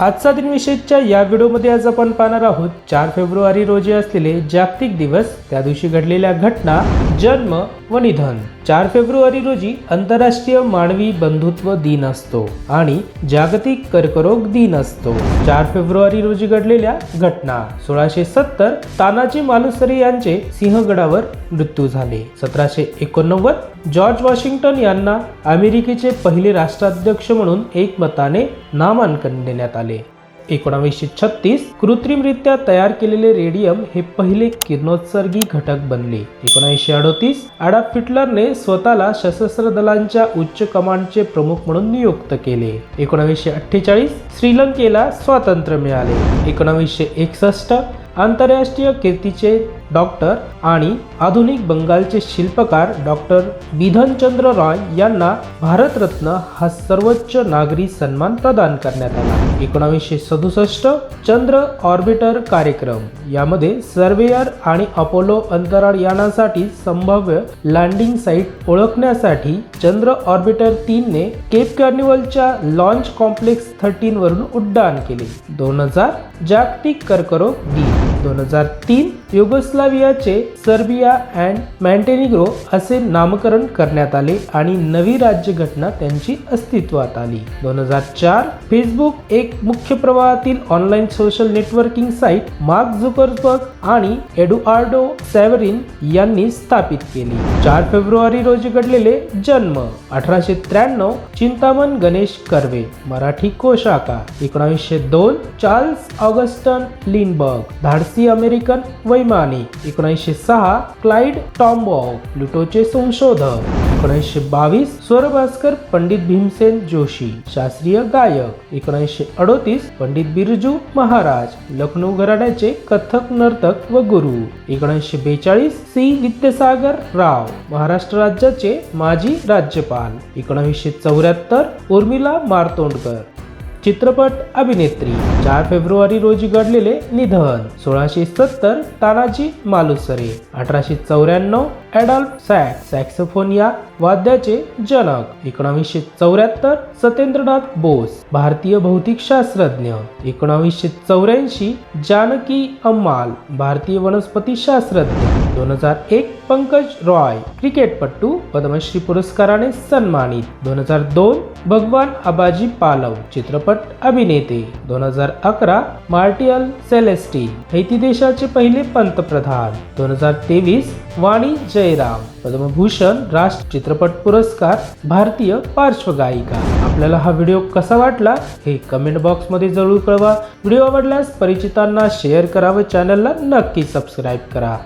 आजचा दिनविशेषच्या या व्हिडिओमध्ये आज आपण पाहणार आहोत चार फेब्रुवारी रोजी असलेले जागतिक दिवस त्या दिवशी घडलेल्या घटना जन्म व निधन. चार फेब्रुवारी रोजी आंतरराष्ट्रीय मानवी बंधुत्व दिन असतो आणि जागतिक कर्करोग दिन असतो. चार फेब्रुवारी रोजी घडलेल्या घटना. सोळाशे सत्तर तानाजी मालुसरे यांचे सिंहगडावर मृत्यू झाले. सतराशे एकोणनव्वद जॉर्ज वॉशिंग्टन यांना अमेरिकेचे पहिले राष्ट्राध्यक्ष म्हणून एकमताने नामांकन देण्यात आले. एकोणावीसशे छत्तीस कृत्रिमरित्या तयार केलेले रेडियम हे पहिले किरणोत्सर्गी घटक बनले. एकोणीसशे अडोतीस अडाप हिटलरने स्वतःला सशस्त्र दलांच्या उच्च कमांडचे प्रमुख म्हणून नियुक्त केले. एकोणावीसशे अठ्ठेचाळीस श्रीलंकेला स्वातंत्र्य मिळाले. एकोणावीसशे एकसष्ट आंतरराष्ट्रीय कीर्तीचे डॉक्टर आणि आधुनिक बंगालचे शिल्पकार डॉक्टर बिधनचंद्र रॉय यांना भारतरत्न हा सर्वोच्च नागरी सन्मान प्रदान करण्यात आला. एकोणावीसशे सदुसष्ट चंद्र ऑर्बिटर कार्यक्रम. यामध्ये सर्वेयर आणि अपोलो अंतराळ यानासाठी संभाव्य लँडिंग साईट ओळखण्यासाठी चंद्र ऑर्बिटर तीनने केप कार्निवलच्या लॉन्च कॉम्प्लेक्स थर्टीन वरून उड्डाण केले. दोन हजार जागतिक कर्करोग दिन. दोन हजार तीन युगोस्लावियाचे सर्बिया अँड मॅन्टेनिग्रो असे नामकरण करण्यात आले आणि नवी राज्यघटना त्यांची अस्तित्वात आली. दोन हजार चार फेसबुक एक मुख्य प्रवाहातील online social networking site Mark Zuckerberg आणि एडुआर्डो सॅवरिन यांनी स्थापित केली. चार फेब्रुवारी रोजी घडलेले जन्म अठराशे त्र्याण्णव चिंतामण गणेश कर्वे मराठी कोशाका एकोणावीसशे दोन चार्ल्स ऑगस्टन लिनबर्ग धाडसी अमेरिकन वैमानिक एकोणीसशे सहा क्लाइड टॉम्बॉग प्लुटोचे संशोधक. एकोणीसशे बावीस स्वरभास्कर पंडित भीमसेन जोशी. शास्त्रीय गायक. एकोणीसशे अडोतीस पंडित बिरजू महाराज. लखनौ घराण्याचे कथक नर्तक व गुरु. एकोणीसशे बेचाळीस सी. विद्यासागर राव. महाराष्ट्र राज्याचे माजी राज्यपाल. एकोणीसशे चौऱ्याहत्तर उर्मिला मार्तोंडकर. चित्रपट अभिनेत्री. चार फेब्रुवारी रोजी घडलेले निधन. सोळाशे सत्तर तानाजी मालुसरे. अठराशे चौऱ्याण्णव ॲडॉल्फ सॅक सॅक्सोफोन या वाद्याचे जनक एकोणावीसशे चौऱ्याहत्तर सत्येंद्रनाथ बोस भारतीय भौतिक शास्त्रज्ञ एकोणावीसशे चौऱ्याऐंशी जानकी अम्माल भारतीय वनस्पती शास्त्रज्ञ दोन हजार एक पंकज रॉय क्रिकेटपटू पद्मश्री पुरस्काराने सन्मानित दोन हजार दोन भगवान आबाजी पालव चित्रपट अभिनेते दोन हजार अकरा मार्टियल सेलेस्टी हैती देशाचे पहिले पंतप्रधान दोन हजार तेवीस वाणी जयराम पद्मभूषण राष्ट्र चित्रपट पुरस्कार भारतीय पार्श्वगायिका. आपल्याला हा व्हिडिओ कसा वाटला हे कमेंट बॉक्समध्ये जरूर कळवा. व्हिडिओ आवडल्यास परिचितांना शेअर करा व चॅनलला नक्की सबस्क्राईब करा.